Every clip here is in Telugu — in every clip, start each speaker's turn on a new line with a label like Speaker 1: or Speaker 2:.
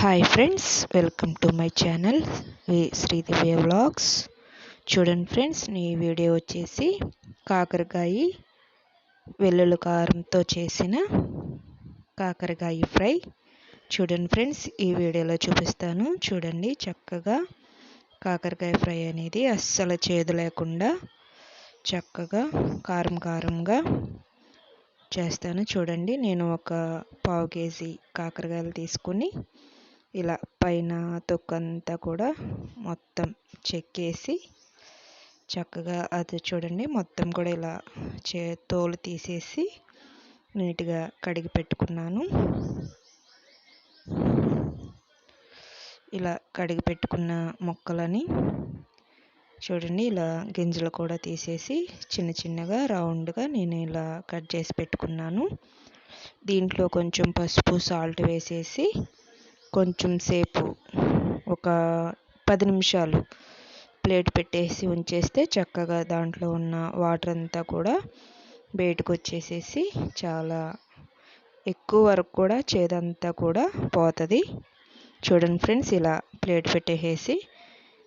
Speaker 1: Hi friends welcome to my channel Sridivya vlogs చూడండి ఫ్రెండ్స్ నీ వీడియో వచ్చేసి కాకరకాయ వెల్లుల్లి కారంతో చేసిన కాకరకాయ ఫ్రై. చూడండి ఫ్రెండ్స్ ఈ వీడియోలో చూపిస్తాను. చూడండి చక్కగా కాకరకాయ ఫ్రై అనేది అస్సలు చేదు లేకుండా చక్కగా కారం కారంగా చేస్తాను. చూడండి నేను ఒక పావు కేజీ కాకరకాయలు తీసుకుని ఇలా పైన తొక్కంతా కూడా మొత్తం చెక్కేసి చక్కగా అది చూడండి మొత్తం కూడా ఇలా చే తోలు తీసేసి నీట్గా కడిగి పెట్టుకున్నాను. ఇలా కడిగి పెట్టుకున్న మొక్కలని చూడండి ఇలా గింజలు కూడా తీసేసి చిన్న చిన్నగా రౌండ్గా నేను ఇలా కట్ చేసి పెట్టుకున్నాను. దీంట్లో కొంచెం పసుపు సాల్ట్ వేసేసి కొంచెం సేపు ఒక పది నిమిషాలు ప్లేట్ పెట్టేసి ఉంచేస్తే చక్కగా దాంట్లో ఉన్న వాటర్ అంతా కూడా బయటకు వచ్చేసేసి చాలా ఎక్కువ వరకు కూడా చేదంతా కూడా పోతుంది. చూడండి ఫ్రెండ్స్ ఇలా ప్లేట్ పెట్టేసి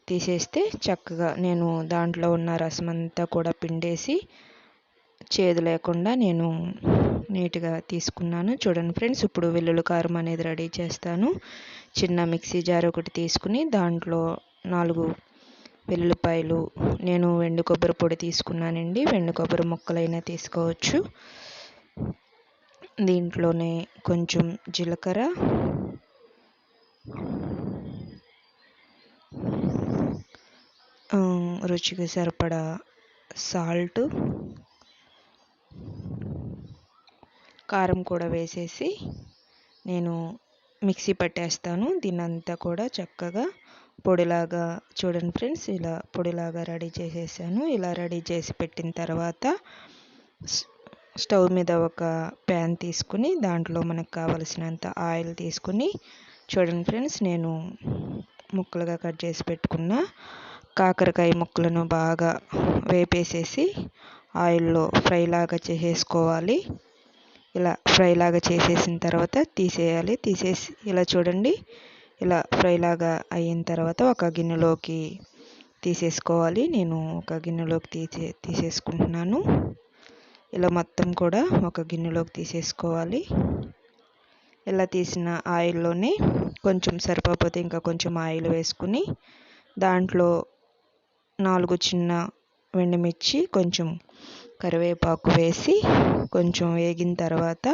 Speaker 1: తీసేస్తే చక్కగా నేను దాంట్లో ఉన్న రసం అంతా కూడా పిండేసి చేదు లేకుండా నేను నీట్గా తీసుకున్నాను. చూడండి ఫ్రెండ్స్ ఇప్పుడు వెల్లుల్లి కారం అనేది రెడీ చేస్తాను. చిన్న మిక్సీ జార్ ఒకటి తీసుకుని దాంట్లో నాలుగు వెల్లుల్లిపాయలు నేను వెండు కొబ్బరి పొడి తీసుకున్నానండి. వెండు కొబ్బరి ముక్కలైనా తీసుకోవచ్చు. దీంట్లోనే కొంచెం జీలకర్ర రుచికి సరిపడా సాల్ట్ కారం కూడా వేసేసి నేను మిక్సీ పట్టేస్తాను. దీన్నంతా కూడా చక్కగా పొడిలాగా చూడండి ఫ్రెండ్స్ ఇలా పొడిలాగా రెడీ చేసేసాను. ఇలా రెడీ చేసి పెట్టిన తర్వాత స్టవ్ మీద ఒక ప్యాన్ తీసుకుని దాంట్లో మనకు కావలసినంత ఆయిల్ తీసుకుని చూడండి ఫ్రెండ్స్ నేను ముక్కలుగా కట్ చేసి పెట్టుకున్న కాకరకాయ ముక్కలను బాగా వేపేసేసి ఆయిల్లో ఫ్రై లాగా చేసేసుకోవాలి. ఇలా ఫ్రై లాగా చేసేసిన తర్వాత తీసేయాలి. తీసేసి ఇలా చూడండి. ఇలా ఫ్రై లాగా అయిన తర్వాత ఒక గిన్నెలోకి తీసేసుకోవాలి. నేను ఒక గిన్నెలోకి తీసే తీసేసుకుంటున్నాను. ఇలా మొత్తం కూడా ఒక గిన్నెలోకి తీసేసుకోవాలి. ఇలా తీసిన ఆయిల్లోనే కొంచెం సరిపోతే ఇంకా కొంచెం ఆయిల్ వేసుకుని దాంట్లో నాలుగు చిన్న వెండిమిర్చి కొంచెం కరివేపాకు వేసి కొంచెం వేగిన తర్వాత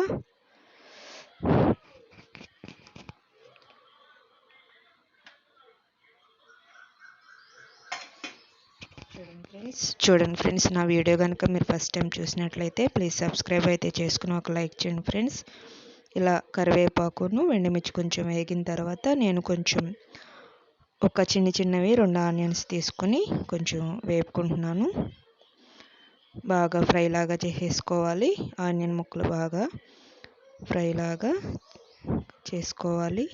Speaker 1: చూడండి ఫ్రెండ్స్ చూడండి ఫ్రెండ్స్ నా వీడియో కనుక మీరు ఫస్ట్ టైం చూసినట్లయితే ప్లీజ్ సబ్స్క్రైబ్ అయితే చేసుకుని ఒక లైక్ చేయండి ఫ్రెండ్స్. ఇలా కరివేపాకును వెండిమిర్చి కొంచెం వేగిన తర్వాత నేను కొంచెం ఒక చిన్న చిన్నవి రెండు ఆనియన్స్ తీసుకొని కొంచెం వేపుకుంటున్నాను. బాగా ఫ్రై లాగా చేసేసుకోవాలి. ఆనియన్ ముక్కలు బాగా ఫ్రై లాగా చేసుకోవాలి.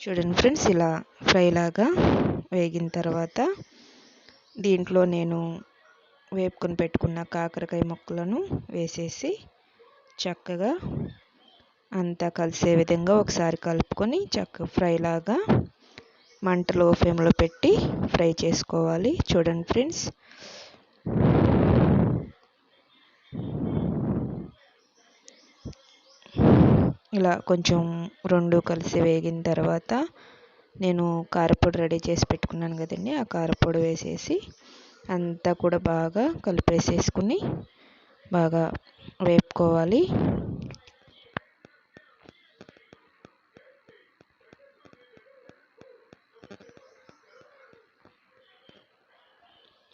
Speaker 1: చూడండి ఫ్రెండ్స్ ఇలా ఫ్రై లాగా వేగిన తర్వాత దీంట్లో నేను వేపుకొని పెట్టుకున్న కాకరకాయ ముక్కలను వేసేసి చక్కగా అంతా కలిసే విధంగా ఒకసారి కలుపుకొని చక్కగా ఫ్రై లాగా మంటలో ఫ్లేమ్లో పెట్టి ఫ్రై చేసుకోవాలి. చూడండి ఫ్రెండ్స్. ఇలా కొంచెం రెండు కలిసి వేగిన తర్వాత నేను కారపొడి రెడీ చేసి పెట్టుకున్నాను కదండి. ఆ కారపొడి వేసేసి అంతా కూడా బాగా కలిపేసేసుకుని బాగా వేపుకోవాలి.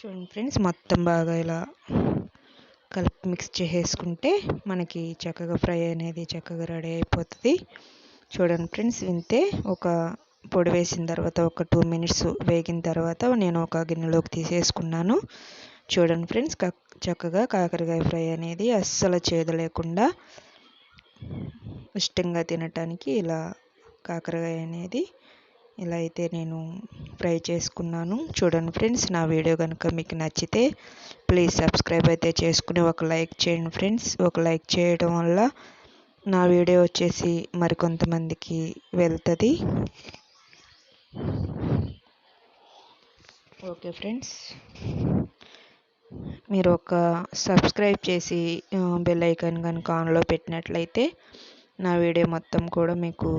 Speaker 1: చూడండి ఫ్రెండ్స్ మొత్తం బాగా ఇలా కలిపి మిక్స్ చేసేసుకుంటే మనకి చక్కగా ఫ్రై అనేది చక్కగా రెడీ అయిపోతుంది. చూడండి ఫ్రెండ్స్ వింతే ఒక పొడి వేసిన తర్వాత ఒక టూ మినిట్స్ వేగిన తర్వాత నేను ఒక గిన్నెలోకి తీసేసుకున్నాను. చూడండి ఫ్రెండ్స్ చక్కగా కాకరకాయ ఫ్రై అనేది అస్సలు చేదు లేకుండా ఇష్టంగా తినటానికి ఇలా కాకరకాయ అనేది ఇలా అయితే నేను ఫ్రై చేసుకున్నాను. చూడండి ఫ్రెండ్స్ నా వీడియో కనుక మీకు నచ్చితే ప్లీజ్ సబ్స్క్రైబ్ అయితే చేసుకుని ఒక లైక్ చేయండి ఫ్రెండ్స్. ఒక లైక్ చేయడం వల్ల నా వీడియో వచ్చేసి మరికొంతమందికి వెళ్తుంది. Okay friends. మీరు ఒక సబ్స్క్రైబ్ చేసి బెల్ ఐకాన్ కనుక ఆన్లో పెట్టినట్లయితే నా వీడియో మొత్తం కూడా మీకు